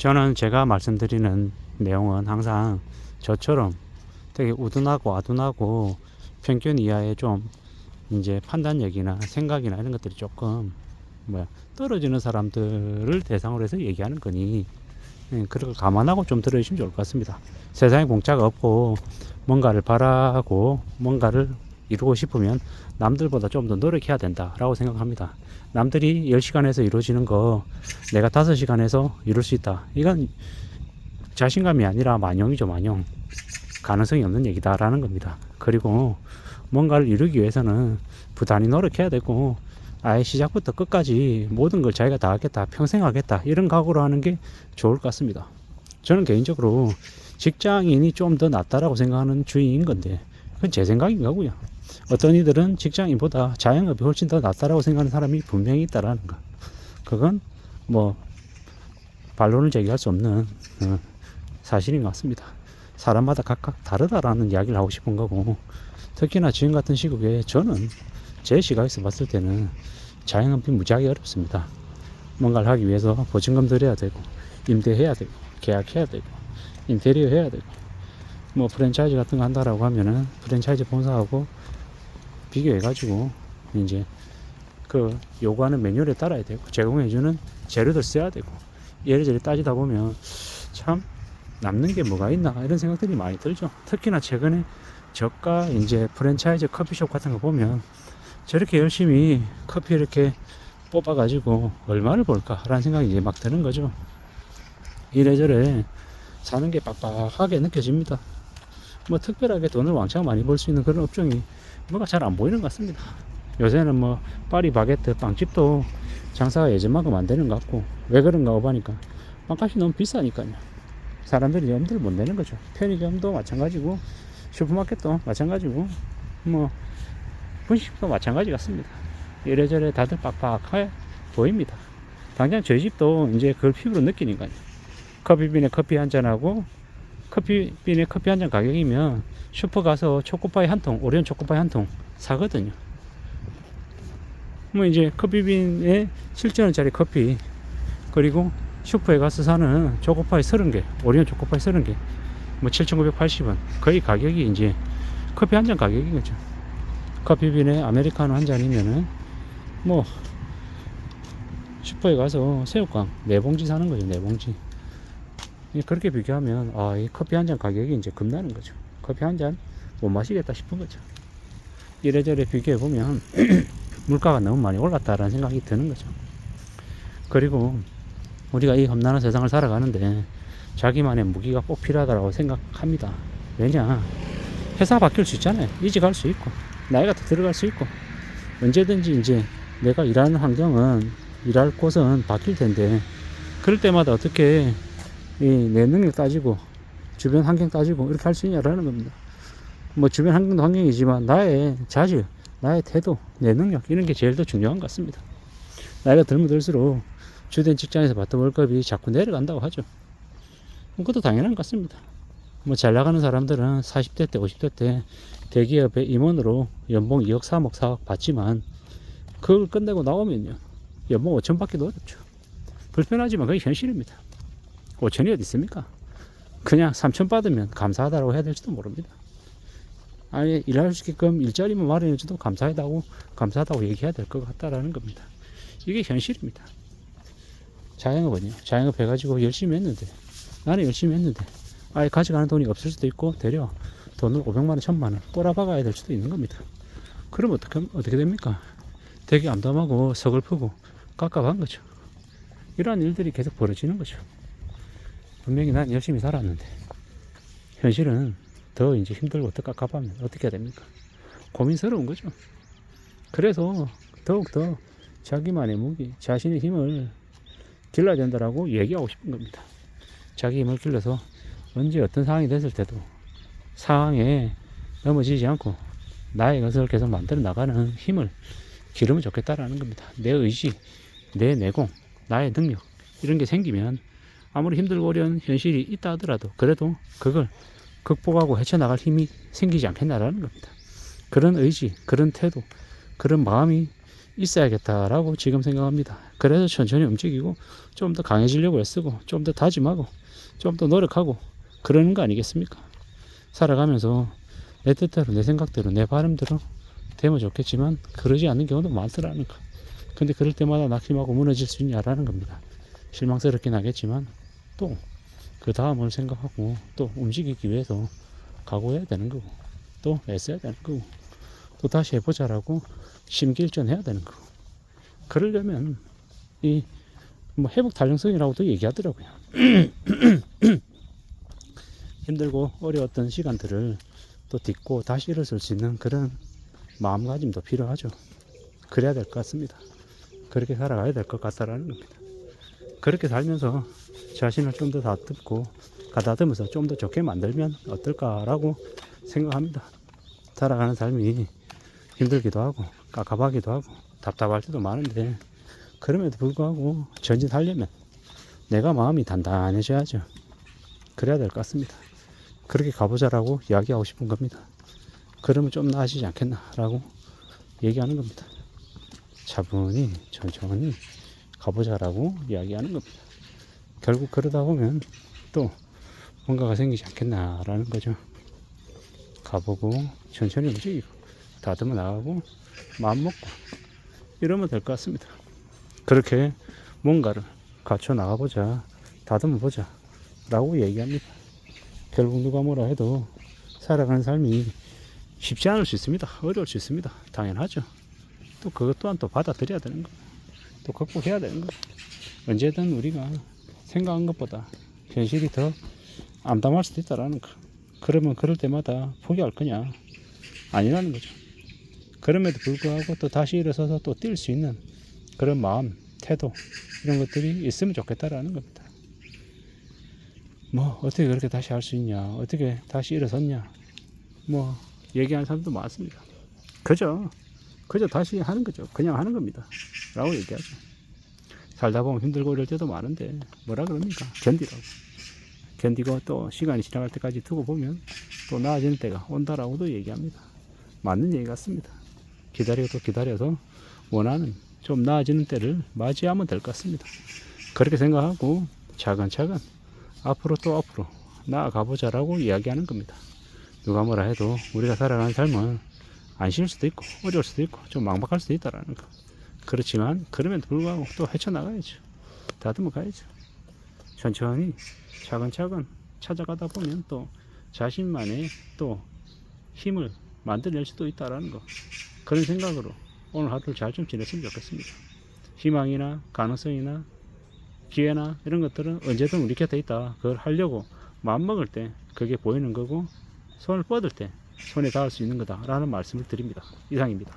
저는 제가 말씀드리는 내용은 항상 저처럼 되게 우둔하고 아둔하고 편견 이하의 좀 이제 판단력이나 생각이나 이런 것들이 조금 뭐야 떨어지는 사람들을 대상으로 해서 얘기하는 거니 예, 그걸 감안하고 좀 들어주시면 좋을 것 같습니다. 세상에 공짜가 없고 뭔가를 바라고 뭔가를 이루고 싶으면 남들보다 좀 더 노력해야 된다라고 생각합니다. 남들이 10시간에서 이루어지는 거 내가 5시간에서 이룰 수 있다. 이건 자신감이 아니라 만용이죠, 만용. 가능성이 없는 얘기다라는 겁니다. 그리고 뭔가를 이루기 위해서는 부단히 노력해야 되고 아예 시작부터 끝까지 모든 걸 자기가 다 하겠다, 평생 하겠다 이런 각오로 하는 게 좋을 것 같습니다. 저는 개인적으로 직장인이 좀 더 낫다라고 생각하는 주의인 건데 그건 제 생각인 거고요. 어떤 이들은 직장인보다 자영업이 훨씬 더 낫다라고 생각하는 사람이 분명히 있다라는 거. 그건 뭐 반론을 제기할 수 없는 어, 사실인 것 같습니다. 사람마다 각각 다르다라는 이야기를 하고 싶은 거고 특히나 지금 같은 시국에 저는 제 시각에서 봤을 때는 자영업이 무지하게 어렵습니다. 뭔가를 하기 위해서 보증금 들여야 되고 임대해야 되고 계약해야 되고 인테리어 해야 되고 뭐 프랜차이즈 같은 거 한다라고 하면은 프랜차이즈 본사하고 비교해가지고 이제 그 요구하는 매뉴얼에 따라야 되고 제공해주는 재료들 써야 되고 이래저래 따지다 보면 참 남는 게 뭐가 있나 이런 생각들이 많이 들죠. 특히나 최근에 저가 이제 프랜차이즈 커피숍 같은 거 보면 저렇게 열심히 커피 이렇게 뽑아가지고 얼마를 벌까라는 생각이 이제 막 드는 거죠. 이래저래 사는 게 빡빡하게 느껴집니다. 뭐 특별하게 돈을 왕창 많이 벌 수 있는 그런 업종이 뭐가 잘 안 보이는 것 같습니다. 요새는 뭐 파리 바게트 빵집도 장사가 예전만큼 안 되는 것 같고 왜 그런가 보니까 빵값이 너무 비싸니까요. 사람들이 염두를 못 내는 거죠. 편의점도 마찬가지고 슈퍼마켓도 마찬가지고 뭐 분식도 마찬가지 같습니다. 이래저래 다들 빡빡해 보입니다. 당장 저희 집도 이제 그걸 피부로 느끼니까요. 커피빈에 커피 한 잔하고 커피빈에 커피 한 잔 가격이면 슈퍼 가서 초코파이 한 통, 오리온 초코파이 한 통 사거든요. 뭐 이제 커피빈에 7,000원짜리 커피 그리고 슈퍼에 가서 사는 초코파이 30개, 오리온 초코파이 30개 뭐 7,980원 거의 가격이 이제 커피 한 잔 가격인 거죠. 커피빈에 아메리카노 한 잔이면은 뭐 슈퍼에 가서 새우깡 네 봉지 사는 거죠, 네 봉지. 예, 그렇게 비교하면 아, 이 커피 한 잔 가격이 이제 겁나는 거죠. 커피 한 잔 못 마시겠다 싶은 거죠. 이래저래 비교해 보면 물가가 너무 많이 올랐다라는 생각이 드는 거죠. 그리고 우리가 이 험난한 세상을 살아가는데 자기만의 무기가 꼭 필요하다고 생각합니다. 왜냐? 회사 바뀔 수 있잖아요. 이직할 수 있고 나이가 더 들어갈 수 있고 언제든지 이제 내가 일하는 환경은 일할 곳은 바뀔 텐데 그럴 때마다 어떻게 이내 능력 따지고 주변 환경 따지고 이렇게 할 수 있냐라는 겁니다. 뭐 주변 환경도 환경이지만 나의 자질, 나의 태도, 내 능력 이런 게 제일 더 중요한 것 같습니다. 나이가 들면 들수록 주된 직장에서 받던 월급이 자꾸 내려간다고 하죠. 뭐 그것도 당연한 것 같습니다. 뭐 잘 나가는 사람들은 40대 때, 50대 때 대기업의 임원으로 연봉 2억, 3억, 4억 받지만 그걸 끝내고 나오면요. 연봉 5천 받기도 어렵죠. 불편하지만 그게 현실입니다. 5천이 어디 있습니까? 그냥 3천 받으면 감사하다고 해야 될지도 모릅니다. 아예 일할 수 있게끔 일자리만 마련해줘도 감사하다고 감사하다고 얘기해야 될 것 같다라는 겁니다. 이게 현실입니다. 자영업은요. 자영업 해가지고 열심히 했는데 나는 열심히 했는데 아예 가져가는 돈이 없을 수도 있고 되려 돈을 500만 원, 1000만 원 꼬라박아야 될 수도 있는 겁니다. 그럼 어떻게 어떻게 됩니까? 되게 암담하고 서글프고 깝깝한 거죠. 이러한 일들이 계속 벌어지는 거죠. 분명히 난 열심히 살았는데 현실은 더 이제 힘들고 더 깝깝하면 어떻게 해야 됩니까? 고민스러운 거죠. 그래서 더욱더 자기만의 무기, 자신의 힘을 길러야 된다라고 얘기하고 싶은 겁니다. 자기 힘을 길러서 언제 어떤 상황이 됐을 때도 상황에 넘어지지 않고 나의 것을 계속 만들어 나가는 힘을 기르면 좋겠다라는 겁니다. 내 의지, 내 내공, 나의 능력 이런 게 생기면 아무리 힘들고 어려운 현실이 있다 하더라도 그래도 그걸 극복하고 헤쳐나갈 힘이 생기지 않겠나라는 겁니다. 그런 의지, 그런 태도, 그런 마음이 있어야겠다라고 지금 생각합니다. 그래서 천천히 움직이고 좀 더 강해지려고 애쓰고 좀 더 다짐하고 좀 더 노력하고 그러는 거 아니겠습니까? 살아가면서 내 뜻대로 내 생각대로 내 바람대로 되면 좋겠지만 그러지 않는 경우도 많더라는 거. 근데 그럴 때마다 낙심하고 무너질 수 있냐라는 겁니다. 실망스럽긴 하겠지만 또 그 다음을 생각하고 또 움직이기 위해서 각오해야 되는 거고 또 애써야 되는 거고 또 다시 해보자라고 심기일전해야 되는 거고 그러려면 이 뭐 회복 탄력성이라고도 얘기하더라고요. 힘들고 어려웠던 시간들을 또 딛고 다시 일어설 수 있는 그런 마음가짐도 필요하죠. 그래야 될 것 같습니다. 그렇게 살아가야 될 것 같다라는 겁니다. 그렇게 살면서 자신을 좀 더 다듬고 가다듬어서 좀 더 좋게 만들면 어떨까라고 생각합니다. 살아가는 삶이 힘들기도 하고 깝깝하기도 하고 답답할 때도 많은데 그럼에도 불구하고 전진하려면 내가 마음이 단단해져야죠. 그래야 될 것 같습니다. 그렇게 가보자라고 이야기하고 싶은 겁니다. 그러면 좀 나아지지 않겠나라고 얘기하는 겁니다. 차분히 천천히 가보자라고 이야기하는 겁니다. 결국 그러다 보면 또 뭔가가 생기지 않겠나라는 거죠. 가보고 천천히 움직이고 다듬어 나가고 마음 먹고 이러면 될 것 같습니다. 그렇게 뭔가를 갖춰 나가보자 다듬어 보자 라고 얘기합니다. 결국 누가 뭐라 해도 살아가는 삶이 쉽지 않을 수 있습니다. 어려울 수 있습니다. 당연하죠. 또 그것 또한 또 받아들여야 되는 거. 또 극복해야 되는 거. 언제든 우리가 생각한 것보다 현실이 더 암담할 수도 있다라는 거. 그러면 그럴 때마다 포기할 거냐? 아니라는 거죠. 그럼에도 불구하고 또 다시 일어서서 또 뛸 수 있는 그런 마음, 태도, 이런 것들이 있으면 좋겠다라는 겁니다. 뭐, 어떻게 그렇게 다시 할 수 있냐? 어떻게 다시 일어섰냐? 뭐, 얘기하는 사람도 많습니다. 그죠? 그저 다시 하는 거죠. 그냥 하는 겁니다. 라고 얘기하죠. 살다 보면 힘들고 이럴 때도 많은데, 뭐라 그럽니까? 견디라고. 견디고 또 시간이 지나갈 때까지 두고 보면 또 나아지는 때가 온다라고도 얘기합니다. 맞는 얘기 같습니다. 기다리고 또 기다려서 원하는 좀 나아지는 때를 맞이하면 될 것 같습니다. 그렇게 생각하고 차근차근 앞으로 또 앞으로 나아가 보자라고 이야기하는 겁니다. 누가 뭐라 해도 우리가 살아가는 삶은 안 쉬울 수도 있고 어려울 수도 있고 좀 막막할 수도 있다라는 거. 그렇지만 그럼에도 불구하고 또 헤쳐나가야죠. 다듬어 가야죠. 천천히 차근차근 찾아가다 보면 또 자신만의 또 힘을 만들어낼 수도 있다라는 거. 그런 생각으로 오늘 하루를 잘 좀 지냈으면 좋겠습니다. 희망이나 가능성이나 기회나 이런 것들은 언제든 우리 곁에 있다. 그걸 하려고 마음먹을 때 그게 보이는 거고 손을 뻗을 때 손에 닿을 수 있는 거다라는 말씀을 드립니다. 이상입니다.